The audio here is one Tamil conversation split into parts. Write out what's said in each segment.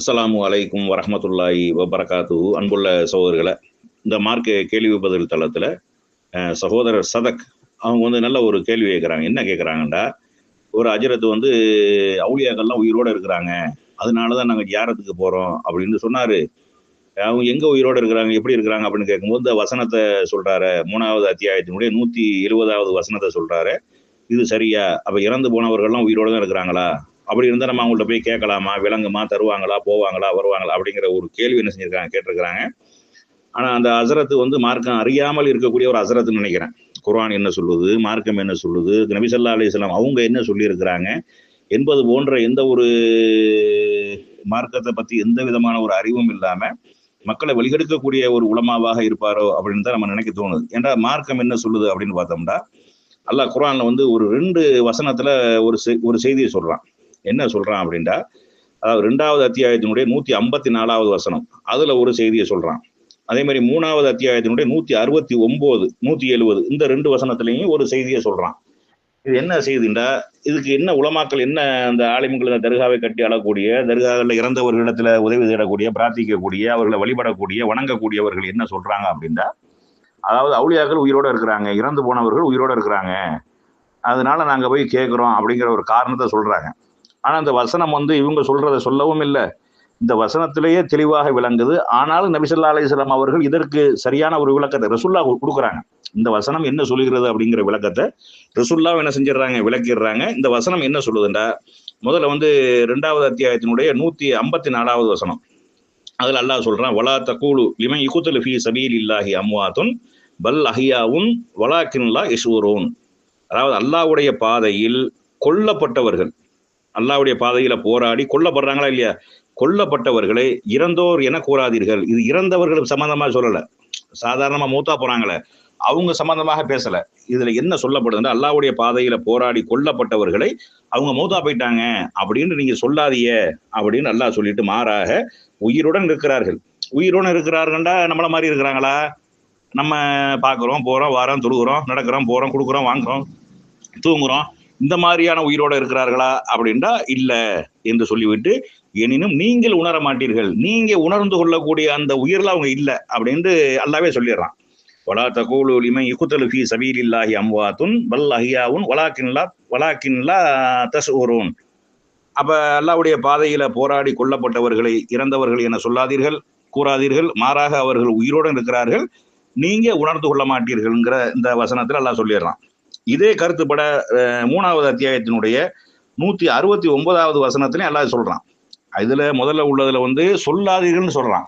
அஸ்ஸலாமு அலைக்கும் வரஹமத்துல்லாஹி வபரகாத்து அன்புள்ள சகோதரர்களை இந்த மார்க் கேள்வி பதில் தளத்தில் சகோதரர் சதக் அவங்க வந்து நல்ல ஒரு கேள்வி கேட்குறாங்க என்ன கேட்குறாங்கண்டா ஒரு அஜரத்து வந்து அவுளியாக்கள்லாம் உயிரோடு இருக்கிறாங்க. அதனால தான் நாங்கள் ஜியாரத்துக்கு போகிறோம் அப்படின்னு சொன்னார். அவங்க எங்கே உயிரோடு இருக்கிறாங்க? எப்படி இருக்கிறாங்க? அப்படின்னு கேட்கும்போது இந்த வசனத்தை சொல்கிறாரு மூணாவது அத்தியாயத்தினுடைய நூற்றி எழுபதாவது வசனத்தை சொல்கிறாரு இது சரியா? அப்போ இறந்து போனவர்கள்லாம் உயிரோடு தான் இருக்கிறாங்களா? அப்படி இருந்தால் நம்ம அவங்கள்ட்ட போய் கேட்கலாமா? விலங்குமா? தருவாங்களா? போவாங்களா? வருவாங்களா? அப்படிங்கிற ஒரு கேள்வி என்ன செஞ்சிருக்காங்க கேட்டிருக்கிறாங்க. ஆனால் அந்த அசரத்து வந்து மார்க்கம் அறியாமல் இருக்கக்கூடிய ஒரு அசரத்துன்னு நினைக்கிறேன். குர்ஆன் என்ன சொல்லுது? மார்க்கம் என்ன சொல்லுது? நபிசல்லா அலிஸ்லாம் அவங்க என்ன சொல்லியிருக்கிறாங்க? என்பது போன்ற எந்த ஒரு மார்க்கத்தை பற்றி எந்த விதமான ஒரு அறிவும் இல்லாமல் மக்களை வழிகெடுக்கக்கூடிய ஒரு உளமாவாக இருப்பாரோ அப்படின்னு தான் நம்ம நினைக்க தோணுது. ஏன்னா மார்க்கம் என்ன சொல்லுது அப்படின்னு பார்த்தோம்னா அல்லாஹ் குரான்ல வந்து ஒரு ரெண்டு வசனத்துல ஒரு ஒரு செய்தியை சொல்றான். என்ன சொல்றான் அப்படின்டா அதாவது ரெண்டாவது அத்தியாயத்தினுடைய நூத்தி ஐம்பத்தி நாலாவது வசனம். அதுல ஒரு செய்தியை சொல்றான். அதே மாதிரி மூணாவது அத்தியாயத்தினுடைய நூத்தி அறுபத்தி ஒன்பது நூத்தி எழுபது இந்த ரெண்டு வசனத்திலையும் ஒரு செய்தியை சொல்றான். இது என்ன செய்தின்றா இதுக்கு என்ன உலமாக்கள் என்ன அந்த ஆலிம்கள் இந்த தர்காவை கட்டி அழக்கூடிய தர்காவில் இறந்தவர்களிடத்துல உதவி தேடக்கூடிய பிரார்த்திக்கக்கூடிய அவர்களை வழிபடக்கூடிய வணங்கக்கூடியவர்கள் என்ன சொல்றாங்க அப்படின்னா அதாவது அவுளியாக்கள் உயிரோட இருக்கிறாங்க இறந்து போனவர்கள் உயிரோட இருக்கிறாங்க. அதனால நாங்கள் போய் கேட்குறோம் அப்படிங்கிற ஒரு காரணத்தை சொல்றாங்க. ஆனால் அந்த வசனம் வந்து இவங்க சொல்றதை சொல்லவும் இல்லை. இந்த வசனத்திலேயே தெளிவாக விளங்குது. ஆனாலும் நபிசல்லா அலிஸ்லாம் அவர்கள் இதற்கு சரியான ஒரு விளக்கத்தை ரசுல்லா கொடுக்குறாங்க. இந்த வசனம் என்ன சொல்லுகிறது அப்படிங்கிற விளக்கத்தை ரசுல்லா என்ன செஞ்சிடறாங்க விளக்கிடுறாங்க. இந்த வசனம் என்ன சொல்லுதுண்டா? முதல்ல வந்து ரெண்டாவது அத்தியாயத்தினுடைய நூத்தி ஐம்பத்தி நாலாவது வசனம். அதில் அல்லாஹ் சொல்றான் வலா தக்கூலு லிமன் இகுத்தல் ஃபி சபீல் இல்லாஹி அம்வாத்துன் பல் அஹியாவுன் வலாக்கின்லா இஷூரோன் அதாவது அல்லாவுடைய பாதையில் கொல்லப்பட்டவர்கள் அல்லாவுடைய பாதையில போராடி கொல்லப்படுறாங்களா இல்லையா? கொல்லப்பட்டவர்களை இறந்தோர் என கூறாதீர்கள். இது இறந்தவர்களுக்கு சம்பந்தமா சொல்லல. சாதாரணமா மூத்தா போறாங்களே. அவங்க சம்பந்தமாக பேசல. இதுல என்ன சொல்லப்படுதுன்னா அல்லாவுடைய பாதையில போராடி கொல்லப்பட்டவர்களை அவங்க மூத்தா போயிட்டாங்க அப்படின்னு நீங்க சொல்லாதிய அப்படின்னு அல்லாஹ் சொல்லிட்டு மாறாக உயிருடன் இருக்கிறார்கள். உயிருடன் இருக்கிறார்கள்டா நம்மள மாதிரி இருக்கிறாங்களா? நம்ம பார்க்குறோம் போகிறோம் வாரோம் தொழுகிறோம் நடக்கிறோம் போகிறோம் கொடுக்குறோம் வாங்குறோம் தூங்குறோம். இந்த மாதிரியான உயிரோட இருக்கிறார்களா அப்படின்னா இல்லை என்று சொல்லிவிட்டு எனினும் நீங்கள் உணர மாட்டீர்கள். நீங்க உணர்ந்து கொள்ளக்கூடிய அந்த உயிரில் அவங்க இல்லை அப்படின்ட்டு அல்லாவே சொல்லிடுறான். வலா தகூலு லிமன் இகுத்தலு ஃபி சபீலில்லாஹி அம்வாத்துன் வல் அஹியாவுன் வலாக்கின்லா வலாக்கின்லா தஸ்ஊரூன். அப்போ அல்லாவுடைய பாதையில் போராடி கொல்லப்பட்டவர்களை இறந்தவர்கள் என சொல்லாதீர்கள் கூறாதீர்கள் மாறாக அவர்கள் உயிரோடு இருக்கிறார்கள். நீங்க உணர்ந்து கொள்ள மாட்டீர்கள்ங்கிற இந்த வசனத்தில் அல்லாஹ் சொல்லிடுறான். இதே கருத்துப்பட மூணாவது அத்தியாயத்தினுடைய நூத்தி அறுபத்தி ஒன்பதாவது வசனத்திலையும் அல்லாஹ் சொல்றான். இதுல முதல்ல உள்ளதுல வந்து சொல்லாதீர்கள்னு சொல்றான்.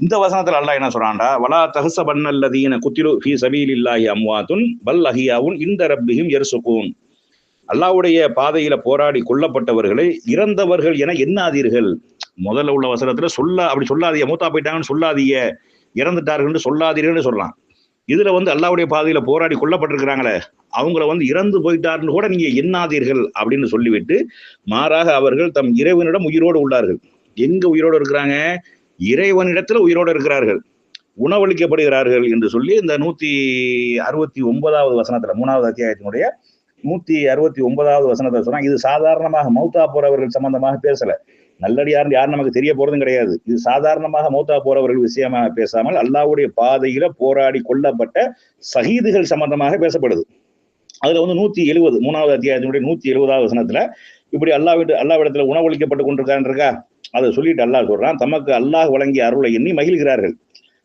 இந்த வசனத்துல அல்லாஹ் என்ன சொல்றான்டா? வலா தகுச பன்னல்லதீன குத்திலு ஃபி சபீல் இல்லாஹி அம்வாத்துன் பல் அஹியாவுன் இந்த ரப்பியும் எர்சுகூன் அல்லாவுடைய பாதையில போராடி கொல்லப்பட்டவர்களை இறந்தவர்கள் என எண்ணாதீர்கள். முதல்ல உள்ள வசனத்துல சொல்ல அப்படி சொல்லாதீங்க. மூத்தா போயிட்டாங்கன்னு சொல்லாதீங்க. இறந்துட்டார்கள் சொல்லாதீர்கள்னு சொல்லலாம் இதுல வந்து அல்லாவுடைய பாதையில போராடி கொல்லப்பட்டிருக்கிறாங்களே அவங்கள வந்து இறந்து போயிட்டாருன்னு கூட நீங்க எண்ணாதீர்கள் அப்படின்னு சொல்லிவிட்டு மாறாக அவர்கள் தம் இறைவனிடம் உயிரோடு உள்ளார்கள். எங்க உயிரோடு இருக்கிறாங்க? இறைவனிடத்துல உயிரோடு இருக்கிறார்கள். உணவளிக்கப்படுகிறார்கள் என்று சொல்லி இந்த நூத்தி அறுபத்தி ஒன்பதாவது வசனத்துல மூணாவது அத்தியாயத்தினுடைய நூத்தி அறுபத்தி ஒன்பதாவது வசனத்தை சொன்னா இது சாதாரணமாக மௌத்தா போறவர்கள் சம்பந்தமாக பேசல. நல்லடியார் யார் நமக்கு தெரிய போறதும் கிடையாது. இது சாதாரணமாக மௌத்தா போறவர்கள் விஷயமாக பேசாமல் அல்லாவுடைய பாதையில போராடி கொல்லப்பட்ட சகிதுகள் சம்பந்தமாக பேசப்படுது. அதுல வந்து நூத்தி எழுபது மூணாவது அத்தியாயத்தினுடைய நூத்தி எழுபதாவது வசனத்துல இப்படி அல்லாவிட்டு அல்லாவிடத்துல உணவளிக்கப்பட்டு கொண்டிருக்கான் இருக்கா? அதை சொல்லிட்டு அல்லாஹ் சொல்றான் தமக்கு அல்லாஹ் வழங்கிய அருளை எண்ணி மகிழ்கிறார்கள்.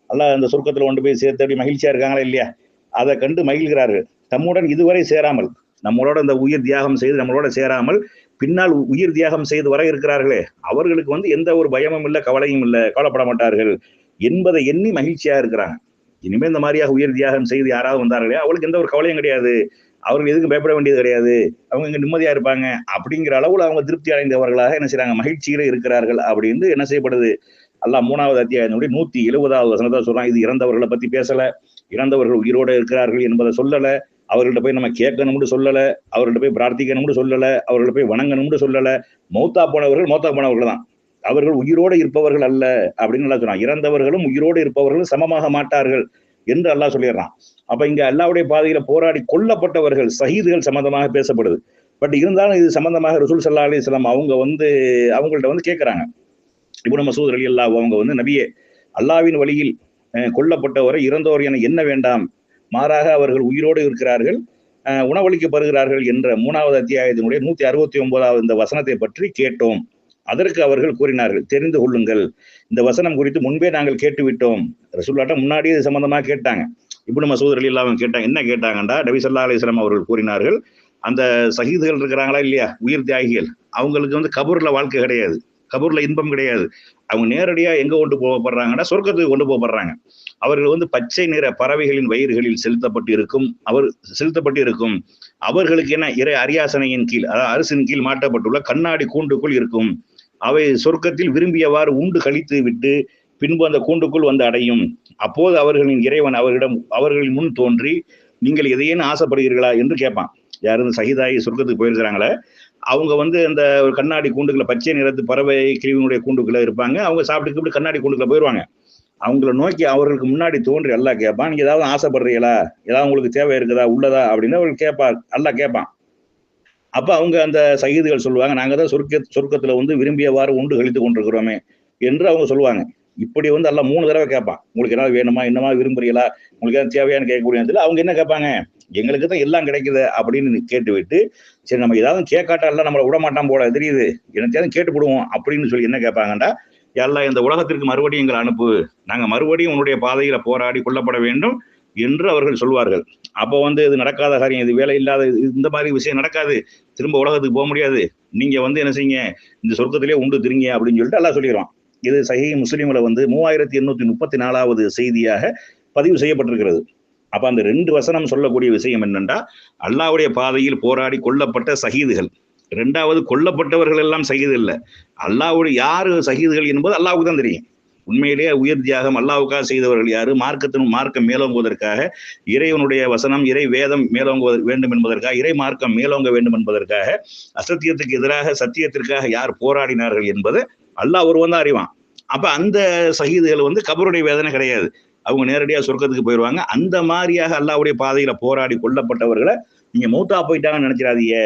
அல்லாஹ் அந்த சொர்க்கத்துல கொண்டு போய் சேர்த்து மகிழ்ச்சியா இருக்காங்களா இல்லையா? அதை கண்டு மகிழ்கிறார்கள். தம்முடன் இதுவரை சேராமல் நம்மளோட இந்த உயிர் தியாகம் செய்து நம்மளோட சேராமல் பின்னால் உயிர் தியாகம் செய்து வர இருக்கிறார்களே அவர்களுக்கு வந்து எந்த ஒரு பயமும் இல்லை கவலையும் இல்லை கவலைப்பட மாட்டார்கள் என்பதை எண்ணி மகிழ்ச்சியா இருக்கிறாங்க. இனிமேல் இந்த மாதிரியாக உயிர் தியாகம் செய்து யாராவது வந்தார்களே அவளுக்கு எந்த ஒரு கவலையும் கிடையாது. அவர்கள் எதுக்கும் பயப்பட வேண்டியது கிடையாது. அவங்க இங்கே நிம்மதியா இருப்பாங்க அப்படிங்கிற அளவுல அவங்க திருப்தி அடைந்தவர்களாக என்ன செய்யறாங்க மகிழ்ச்சியில இருக்கிறார்கள் அப்படின்னு என்ன செய்யப்படுது? அல்லா மூணாவது அத்தியாயத்தினுடைய நூத்தி எழுபதாவது வசனத்தை சொல்றான் இது இறந்தவர்களை பத்தி பேசல இறந்தவர்கள் உயிரோடு இருக்கிறார்கள் என்பதை சொல்லலை அவர்கள்ட்ட போய் நம்ம கேட்கணும்னு சொல்லலை அவர்கள்ட்ட போய் பிரார்த்திக்கணும்னு சொல்லலை அவர்கள்ட்ட போய் வணங்கணும்னு சொல்லலை மௌத்தா போனவர்கள் மௌத்தா போனவர்கள் தான். அவர்கள் உயிரோடு இருப்பவர்கள் அல்ல அப்படின்னு நல்லா சொன்னான் இறந்தவர்களும் உயிரோடு இருப்பவர்களும் சமமாக மாட்டார்கள் என்று அல்லாஹ் சொல்லிடுறான். அப்ப இங்க அல்லாவுடைய பாதையில போராடி கொல்லப்பட்டவர்கள் சஹீதுகள் சம்பந்தமாக பேசப்படுது. பட் இருந்தாலும் இது சம்பந்தமாக ரசூல் சல்லா அலிஸ்லாம் அவங்க வந்து அவங்கள்ட்ட வந்து கேட்குறாங்க. இப்னு சூதர் அலி அல்லா அவங்க வந்து நபியே அல்லாவின் வழியில் கொல்லப்பட்டவரை இறந்தவர் என என்ன வேண்டாம். மாறாக அவர்கள் உயிரோடு இருக்கிறார்கள் உணவளிக்கப்படுகிறார்கள் என்ற மூணாவது அத்தியாயத்தினுடைய நூத்தி அறுபத்தி ஒன்பதாவது இந்த வசனத்தை பற்றி கேட்டோம். அதற்கு அவர்கள் கூறினார்கள் தெரிந்து கொள்ளுங்கள். இந்த வசனம் குறித்து முன்பே நாங்கள் கேட்டுவிட்டோம். ரசூல்லாட்டம் முன்னாடியே இது சம்பந்தமாக கேட்டாங்க. இப்படி மசூத் அலி இல்லாமல் கேட்டாங்க என்ன கேட்டாங்கண்டா? நபி ஸல்லல்லாஹு அலிஸ்லாம் அவர்கள் கூறினார்கள் அந்த சகிதுகள் இருக்கிறாங்களா இல்லையா? உயிர் தியாகிகள். அவங்களுக்கு வந்து கபூர்ல வாழ்க்கை கிடையாது. கபூர்ல இன்பம் கிடையாது. அவங்க நேரடியாக எங்கே கொண்டு போகப்படுறாங்கன்னா சொர்க்கத்துக்கு கொண்டு போகப்படுறாங்க. அவர்கள் வந்து பச்சை நிற பறவைகளின் வயிறுகளில் செலுத்தப்பட்டு இருக்கும் அவர் செலுத்தப்பட்டு இருக்கும் அவர்களுக்கு என்ன? இறை அரியாசனையின் கீழ் அதாவது அரசின் கீழ் மாட்டப்பட்டுள்ள கண்ணாடி கூண்டுக்குள் இருக்கும். அவை சொர்க்கத்தில் விரும்பியவாறு உண்டு கழித்து விட்டு பின்பு அந்த கூண்டுக்குள் வந்து அடையும். அப்போது அவர்களின் இறைவன் அவர்களிடம் அவர்களின் முன் தோன்றி நீங்கள் எதையேன்னு ஆசைப்படுகிறீர்களா? என்று கேட்பான். யாரும் சகிதாயி சொர்க்கத்துக்கு போயிருக்கிறாங்களே அவங்க வந்து அந்த ஒரு கண்ணாடி கூண்டுகளை பச்சை நிறத்து பறவை கிழிவினுடைய கூண்டுக்குள்ள இருப்பாங்க. அவங்க சாப்பிட்டு கண்ணாடி கூண்டுக்குள்ள போயிடுவாங்க அவங்கள நோக்கி அவர்களுக்கு முன்னாடி தோன்றி எல்லாம் கேட்பான். நீங்க ஏதாவது ஆசைப்படுறீங்களா? ஏதாவது உங்களுக்கு தேவை இருக்குதா? உள்ளதா? அப்படின்னு அவர்கள் கேட்பா எல்லாம் கேட்பான். அப்ப அவங்க அந்த சகிதுகள் சொல்லுவாங்க நாங்க தான் சொர்க்க சொர்க்கத்துல வந்து விரும்பியவாறு உண்டு கழித்து கொண்டிருக்கிறோமே என்று அவங்க சொல்லுவாங்க. இப்படி வந்து எல்லாம் மூணு தடவை கேட்பான். உங்களுக்கு ஏதாவது வேணுமா? என்னமா விரும்புறீங்களா? உங்களுக்கு ஏதாவது தேவையான்னு கேட்கக்கூடிய அவங்க என்ன கேட்பாங்க? எங்களுக்கு தான் எல்லாம் கிடைக்குது அப்படின்னு கேட்டுவிட்டு சரி நம்ம ஏதாவது கேட்காட்டா எல்லாம் நம்மளை விட மாட்டான் போல தெரியுது. என்னத்தையாவது கேட்டு விடுவோம் அப்படின்னு சொல்லி என்ன கேட்பாங்கடா எல்லாம் இந்த உலகத்திற்கு மறுபடியும் எங்களை அனுப்பு. நாங்கள் மறுபடியும் உன்னுடைய பாதையில் போராடி கொல்லப்பட வேண்டும் என்று அவர்கள் சொல்வார்கள். அப்போ வந்து இது நடக்காத காரியம் இது வேலை இல்லாத இந்த மாதிரி விஷயம் நடக்காது. திரும்ப உலகத்துக்கு போக முடியாது. நீங்கள் வந்து என்ன செய்யுங்க? இந்த சொர்க்கத்திலே உண்டு திருங்க அப்படின்னு சொல்லிட்டு எல்லாம் சொல்லிடுவான் இது சஹி முஸ்லீமில் வந்து மூவாயிரத்தி எண்ணூற்றி முப்பத்தி நாலாவது செய்தியாக பதிவு செய்யப்பட்டிருக்கிறது. அப்போ அந்த ரெண்டு வசனம் சொல்லக்கூடிய விஷயம் என்னன்னா அல்லாஹ்வுடைய பாதையில் போராடி கொல்லப்பட்ட சகிதுகள் ரெண்டாவது கொல்லப்பட்டவர்கள் எல்லாம் சஹீது இல்லை. அல்லாவுடைய யாரு சகிதுகள் என்பது அல்லாவுக்கு தான் தெரியும். உண்மையிலேயே உயிர் தியாகம் அல்லாவுக்காக செய்தவர்கள் யாரு? மார்க்கத்தின் மார்க்கம் மேலோங்குவதற்காக இறைவனுடைய வசனம் இறை வேதம் மேலோங்க வேண்டும் என்பதற்காக இறை மார்க்கம் மேலோங்க வேண்டும் என்பதற்காக அசத்தியத்துக்கு எதிராக சத்தியத்திற்காக யார் போராடினார்கள் என்பது அல்லாஹ் ஒருவன் தான் அறிவான். அப்ப அந்த சகிதுகள் வந்து கபருடைய வேதனை கிடையாது. அவங்க நேரடியா சொர்க்கத்துக்கு போயிடுவாங்க அந்த மாதிரியாக அல்லாவுடைய பாதையில போராடி கொல்லப்பட்டவர்களை நீங்க மூத்தா போயிட்டாங்கன்னு நினைச்சிடாதீங்க.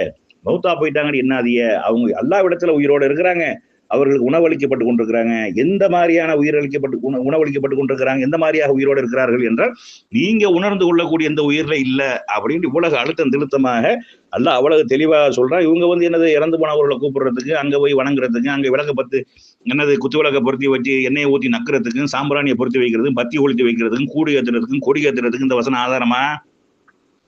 மௌத்தா போயிட்டாங்கன்னு என்னாதீங்க? அவங்க எல்லா இடத்துல உயிரோடு இருக்கிறாங்க. அவர்களுக்கு உணவளிக்கப்பட்டு கொண்டிருக்கிறாங்க. எந்த மாதிரியான உயிரளிக்கப்பட்டு உண- உணவளிக்கப்பட்டு கொண்டிருக்கிறாங்க? எந்த மாதிரியாக உயிரோடு இருக்கிறார்கள் என்றால் நீங்க உணர்ந்து கொள்ளக்கூடிய எந்த உயிரில் இல்லை அப்படின்னு இவ்வளவு அழுத்தம் திருத்தமாக அல்ல அவ்வளவு தெளிவாக சொல்றான். இவங்க வந்து என்னது இறந்து போனவர்களை கூப்பிடுறதுக்கு அங்க போய் வணங்குறதுக்கு அங்க விளக்க பத்து என்னது குத்து விளக்க பொருத்தி வச்சு எண்ணெயை ஊற்றி நக்கிறதுக்கும் சாம்பிராணியை பொருத்தி வைக்கிறதுக்கும் பத்தி ஒழித்து வைக்கிறதுக்கும் கூடி ஏற்றுறதுக்கும் கொடி ஏற்றுறதுக்கும் இந்த வசனம் ஆதாரமா?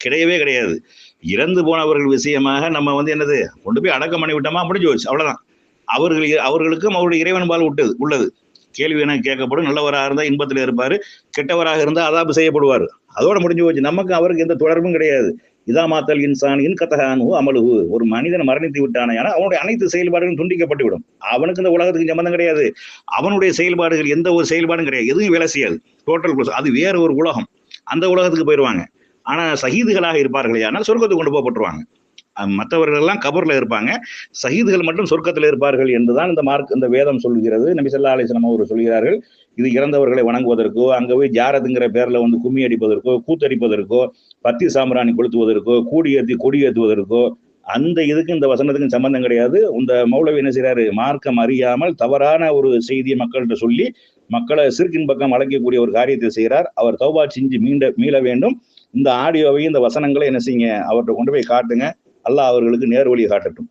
கிடையவே கிடையாது. இறந்து போனவர்கள் விஷயமாக நம்ம வந்து என்னது? கொண்டு போய் அடக்கம் பண்ணி விட்டோமா? முடிஞ்சு போச்சு. அவ்வளவுதான். அவர்கள் அவர்களுக்கும் அவருடைய இறைவன் பால் விட்டது உள்ளது. கேள்வி என கேட்கப்படும். நல்லவராக இருந்தால் இன்பத்தில் இருப்பார். கெட்டவராக இருந்தால் அதாபு செய்யப்படுவார். அதோட முடிஞ்சு போச்சு. நமக்கு அவருக்கு எந்த தொடர்பும் கிடையாது. இதா மாத்தல் இன்சான் இன் கத்தகானு அமலுகு ஒரு மனிதன் மரணித்து விட்டானையான அவனுடைய அனைத்து செயல்பாடுகளும் துண்டிக்கப்பட்டு விடும் அவனுக்கு இந்த உலகத்துக்கு சம்பந்தம் கிடையாது. அவனுடைய செயல்பாடுகள் எந்த ஒரு செயல்பாடும் கிடையாது. எதுவும் வேலை செய்யாது. டோட்டல் அது வேற ஒரு உலகம். அந்த உலகத்துக்கு போயிடுவாங்க ஆனால் சகிதுகளாக இருப்பார்களே ஆனால் சொர்க்கத்துக்கு கொண்டு போகப்பட்டுருவாங்க. மற்றவர்கள் எல்லாம் கபரில் இருப்பாங்க. சகிதுகள் மட்டும் சொர்க்கத்தில் இருப்பார்கள் என்றுதான் இந்த மார்க் இந்த வேதம் சொல்லுகிறது. நபி ஸல்லல்லாஹு அலைஹி வஸல்லம் சொல்கிறார்கள் இது இறந்தவர்களை வணங்குவதற்கோ அங்கே போய் ஜாரதுங்கிற பேரில் வந்து கும்மி அடிப்பதற்கோ கூத்தடிப்பதற்கோ பத்தி சாம்பிராணி கொளுத்துவதற்கோ கூடி கொடியேற்றுவதற்கோ கொடி அந்த இதுக்கு இந்த வசனத்துக்கும் சம்பந்தம் கிடையாது. இந்த மௌலவி என்ன செய்கிறாரு மார்க்கம் அறியாமல் தவறான ஒரு செய்தியை மக்கள்கிட்ட சொல்லி மக்களை சிறுக்கின் பக்கம் அழைக்கக்கூடிய ஒரு காரியத்தை செய்கிறார் அவர் தௌபா செஞ்சு மீண்ட மீள வேண்டும். இந்த ஆடியோவை இந்த வசனங்களை என்ன செய்யுங்க? அவர்கிட்ட கொண்டு போய் காட்டுங்க. அல்லாஹ் அவர்களுக்கு நேர் வழி காட்டட்டும்.